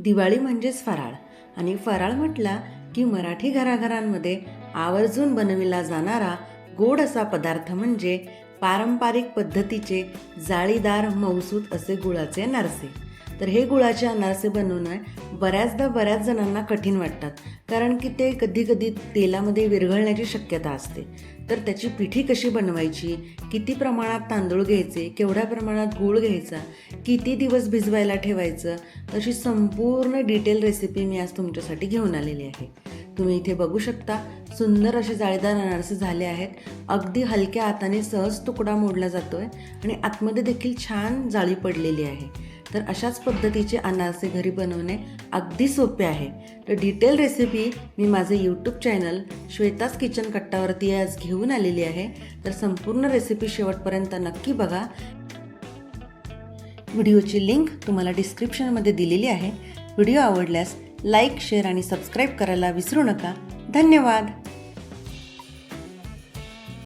दिवाळी म्हणजेच फराळ. आणि फराळ म्हटला की मराठी घराघरांमध्ये आवर्जून बनविला जाणारा गोड असा पदार्थ म्हणजे पारंपरिक पद्धतीचे जाळीदार मौसूद असे गुळाचे नारसे. तर हे गुळाचे अनारसे बनवणं बऱ्याचदा बऱ्याच जणांना कठीण वाटतात कारण की ते कधी कधी तेलामध्ये विरघळण्याची शक्यता असते. तर त्याची पिठी कशी बनवायची? किती प्रमाणात तांदूळ घ्यायचे? केवढ्या प्रमाणात गूळ घ्यायचा? किती दिवस भिजवायला ठेवायचं? अशी संपूर्ण डिटेल रेसिपी मी आज तुमच्यासाठी घेऊन आलेली आहे. तुम्ही इथे बघू शकता सुंदर असे जाळीदार अनारसे झाले आहेत. अगदी हलक्या हाताने सहज तुकडा मोडला जातोय आणि आतमध्ये देखील छान जाळी पडलेली आहे. तर अशाच पद्धतीचे अनारसे घरी बनवणे अगदी सोपे आहे. तर डिटेल रेसिपी मी माझे यूट्यूब चॅनल श्वेताच किचन कट्टावरती आज घेऊन आलेली आहे. तर संपूर्ण रेसिपी शेवटपर्यंत नक्की बघा. व्हिडिओची लिंक तुम्हाला डिस्क्रिप्शनमध्ये दिलेली आहे. व्हिडिओ आवडल्यास लाईक शेअर आणि सबस्क्राईब करायला विसरू नका. धन्यवाद!